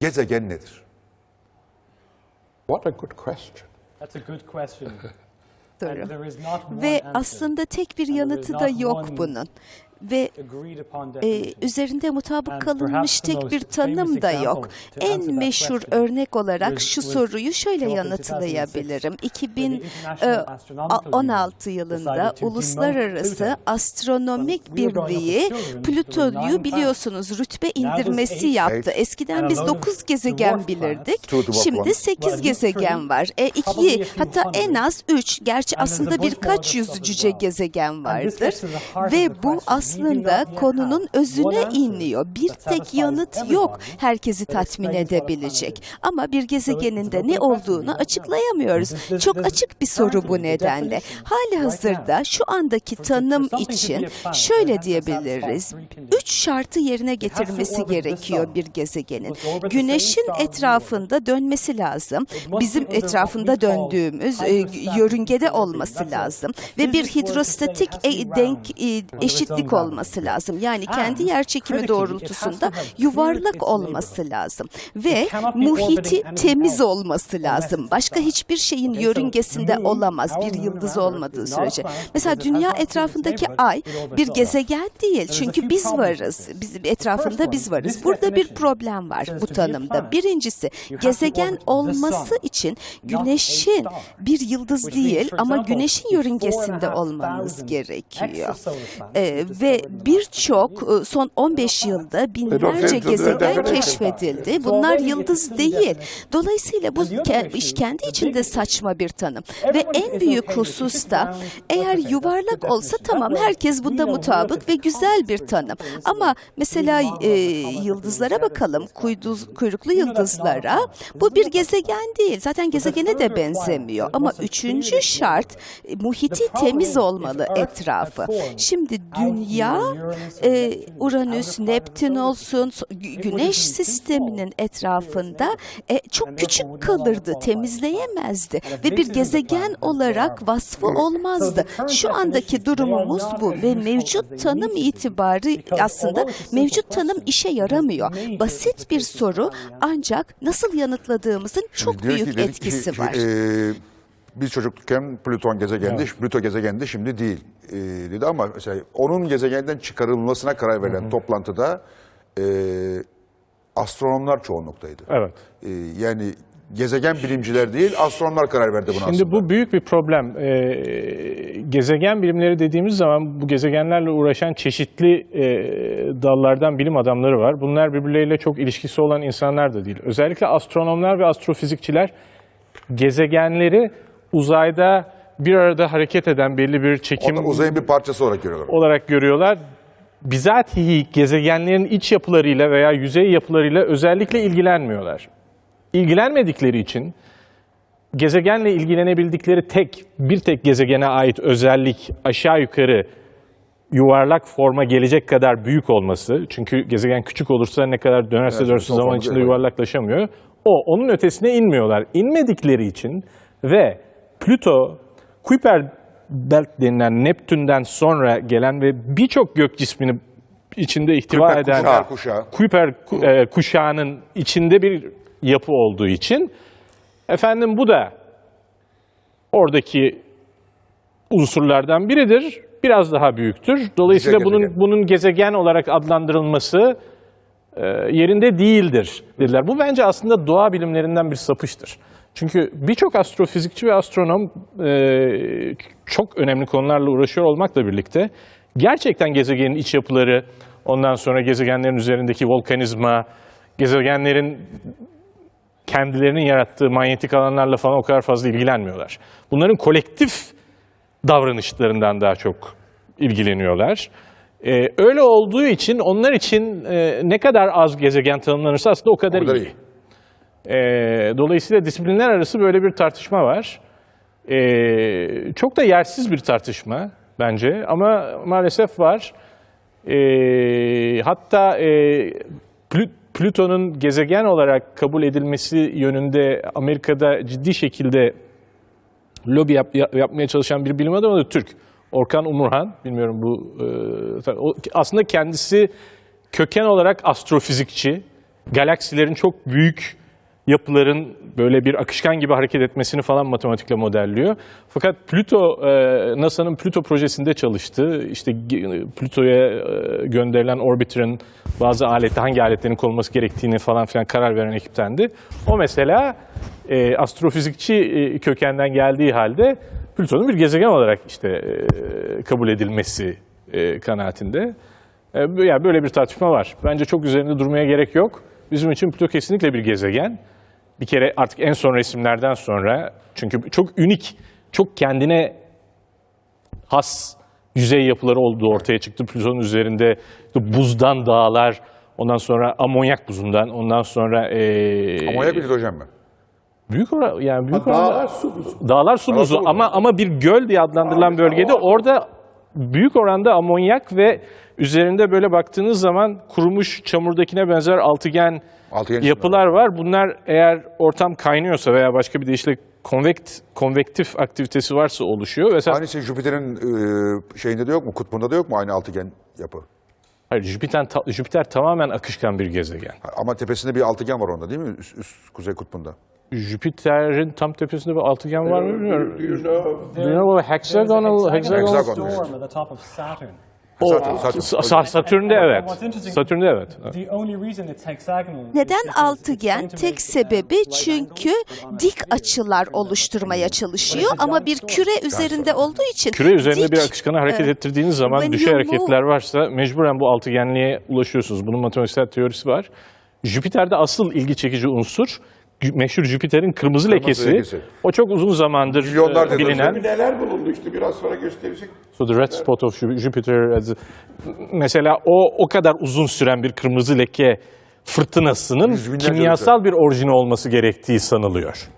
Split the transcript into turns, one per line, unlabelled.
Gezegen nedir?
What a good question.
That's a good question.
Ve aslında tek bir yanıtı da yok bunun. Ve e, üzerinde mutabık kalınmış tek bir tanım da yok. En meşhur örnek olarak şu soruyu şöyle yanıtlayabilirim.
2006, when the International Astronomical
2016
Union
yılında Uluslararası. Astronomik Birliği Plüton'u biliyorsunuz rütbe indirmesi yaptı. Eskiden biz
a load of
9 gezegen bilirdik. Şimdi
ones.
8
Well, at least
gezegen var. E,
probably a
iki
few
hatta en az 3. Gerçi aslında birkaç yüz cüce gezegen vardır. Ve bu
question.
Aslında konunun özüne iniyor. Bir tek yanıt yok herkesi tatmin edebilecek. Ama bir gezegenin de ne olduğunu açıklayamıyoruz. Çok açık bir soru bu nedenle. Hali hazırda şu andaki tanım için şöyle diyebiliriz. Üç şartı yerine getirmesi gerekiyor bir gezegenin. Güneşin etrafında dönmesi lazım. Bizim etrafında döndüğümüz e, yörüngede olması lazım. Ve bir hidrostatik e, denk e, eşitlik. Olması lazım. Yani kendi yer çekimi doğrultusunda yuvarlak olması lazım. Ve
cannot be
muhiti temiz olması lazım. Başka hiçbir şeyin yörüngesinde olamaz bir yıldız olmadığı sürece. Mesela dünya etrafındaki ay bir gezegen değil. Çünkü biz varız.
The
etrafında biz varız. Burada bir problem var bu tanımda. Birincisi gezegen olması için güneşin bir yıldız değil ama güneşin yörüngesinde olmamız gerekiyor. Ee,
discovered
ve birçok
20
e, son 15 yılda binlerce gezegen keşfedildi. Bunlar yıldız değil. Dolayısıyla bu iş kendi içinde saçma bir tanım. Ve en büyük husus da eğer yuvarlak olsa tamam herkes bunda mutabık ve güzel bir tanım. Ama mesela e, yıldızlara bakalım. Kuyduz, kuyruklu yıldızlara. Bu bir gezegen değil. Zaten gezegene de benzemiyor. Ama üçüncü şart e, muhiti temiz olmalı etrafı. Şimdi dünya
or
e, Uranüs, Neptün
solar
olsun,
have
güneş sisteminin etrafında e, çok küçük kalırdı, temizleyemezdi ve bir gezegen olarak vasfı olmazdı. Şu andaki durumumuz bu ve mevcut tanım itibarı
Because
aslında mevcut tanım işe yaramıyor. Basit bir soru. ancak nasıl yanıtladığımızın çok büyük etkisi var.
Biz çocuklukken Plüton gezegendi, Plüto gezegendi şimdi değil e, dedi ama mesela onun gezegenden çıkarılmasına karar verilen toplantıda e, astronomlar çoğunluktaydı.
Evet.
E, yani gezegen bilimciler değil astronomlar karar verdi buna
Şimdi
aslında.
bu büyük bir problem. Ee, gezegen bilimleri dediğimiz zaman bu gezegenlerle uğraşan çeşitli e, dallardan bilim adamları var. Bunlar birbirleriyle çok ilişkisi olan insanlar da değil. Özellikle astronomlar ve astrofizikçiler gezegenleri uzayda bir arada hareket eden belli bir çekim
Onlar uzayın bir parçası olarak görüyorlar.
olarak görüyorlar. Bizatihi gezegenlerin iç yapılarıyla veya yüzey yapılarıyla özellikle ilgilenmiyorlar. İlgilenmedikleri için gezegenle ilgilenebildikleri tek bir tek gezegene ait özellik aşağı yukarı yuvarlak forma gelecek kadar büyük olması. Çünkü gezegen küçük olursa ne kadar dönerse
Evet,
dönsün
son
zaman
formu
içinde yuvarlaklaşamıyor. O onun ötesine inmiyorlar. İnmedikleri için ve Plüto Kuiper Belt denilen Neptün'den sonra gelen ve birçok gök cismini içinde ihtiva
Kuiper
eden
kuşağı, kuşağı.
Kuiper ku- e, kuşağının içinde bir yapı olduğu için efendim bu da oradaki unsurlardan biridir. Biraz daha büyüktür. Dolayısıyla
Bize
bunun
gezegen.
bunun gezegen olarak adlandırılması e, yerinde değildir dediler. Bu bence aslında doğa bilimlerinden bir sapıştır. Çünkü birçok astrofizikçi ve astronom e, çok önemli konularla uğraşıyor olmakla birlikte gerçekten gezegenin iç yapıları, ondan sonra gezegenlerin üzerindeki volkanizma, gezegenlerin kendilerinin yarattığı manyetik alanlarla falan o kadar fazla ilgilenmiyorlar. Bunların kolektif davranışlarından daha çok ilgileniyorlar. Ee, öyle olduğu için onlar için e, ne kadar az gezegen tanımlanırsa aslında o kadar,
O kadar
iyi.
iyi.
Ee, dolayısıyla disiplinler arası böyle bir tartışma var. Ee, çok da yersiz bir tartışma bence ama maalesef var. Ee, hatta e, Plü- Plüton'un gezegen olarak kabul edilmesi yönünde Amerika'da ciddi şekilde lobi yap- yap- yapmaya çalışan bir bilim adamı da Türk. Orkan Umurhan, bilmiyorum bu e, aslında kendisi köken olarak astrofizikçi, galaksilerin çok büyük yapıların böyle bir akışkan gibi hareket etmesini falan matematikle modelliyor. Fakat Plüto, e, NASA'nın Plüto projesinde çalıştı. İşte ge- Plüto'ya e, gönderilen orbiter'ın bazı alette hangi aletlerin konulması gerektiğini falan filan karar veren ekiptendi. O mesela e, astrofizikçi e, kökenden geldiği halde Plüton'un bir gezegen olarak işte e, kabul edilmesi e, kanaatinde. E, yani böyle bir tartışma var. Bence çok üzerinde durmaya gerek yok. Bizim için Plüto kesinlikle bir gezegen. Bir kere artık en son resimlerden sonra çünkü çok unik, çok kendine has yüzey yapıları olduğu ortaya çıktı. Plüton'un üzerinde buzdan dağlar, ondan sonra amonyak buzundan, ondan sonra e,
Amonyak bir hidrojen mi?
büyük oran, yani büyük
Dağlar
oranda-
su buzu.
Dağlar su
Dağlar
buzu
su buzu.
ama ama bir göl diye adlandırılan
Aa,
bölgede
tamam.
orada büyük oranda amonyak ve üzerinde böyle baktığınız zaman kurumuş çamurdakine benzer altıgen
Altıgen
yapılar var. Bunlar eğer ortam kaynıyorsa veya başka bir deyişle konvekt konvektif aktivitesi varsa oluşuyor. Mesela
Aynısı Jüpiter'in e, şeyinde de yok mu? Kutbunda da yok mu aynı altıgen yapı?
hayır, Jüpiter ta- Jüpiter tamamen akışkan bir gezegen.
Ama tepesinde bir altıgen var onda değil mi? Üst, üst kuzey kutbunda.
Jüpiter'in tam tepesinde bir altıgen var mı bilmiyorum.
Do you know?
Do you know what hexagonal hexagonal
Hexagon.
storm at the top of Saturn.
Satürn'de evet. Satürn'de evet.
Hexagonal
Neden altıgen? Tek sebebi çünkü
a
dik açılar oluşturmaya çalışıyor ama bir küre üzerinde olduğu için
Küre üzerinde
dik,
bir akışkanı hareket
e,
ettirdiğiniz zaman düşey hareketler varsa mecburen bu altıgenliğe ulaşıyorsunuz. Bunun matematiksel teorisi var. Jüpiter'de asıl ilgi çekici unsur meşhur Jüpiter'in kırmızı, lekesi.
lekesi.
O çok uzun zamandır
Milyonlarca
e, bilinen.
Bir neler bulundu işte biraz sonra gösterecek.
So the red spot of Ju- Jupiter. as- Mesela o o kadar uzun süren bir kırmızı leke fırtınasının kimyasal bir orijini olması gerektiği sanılıyor.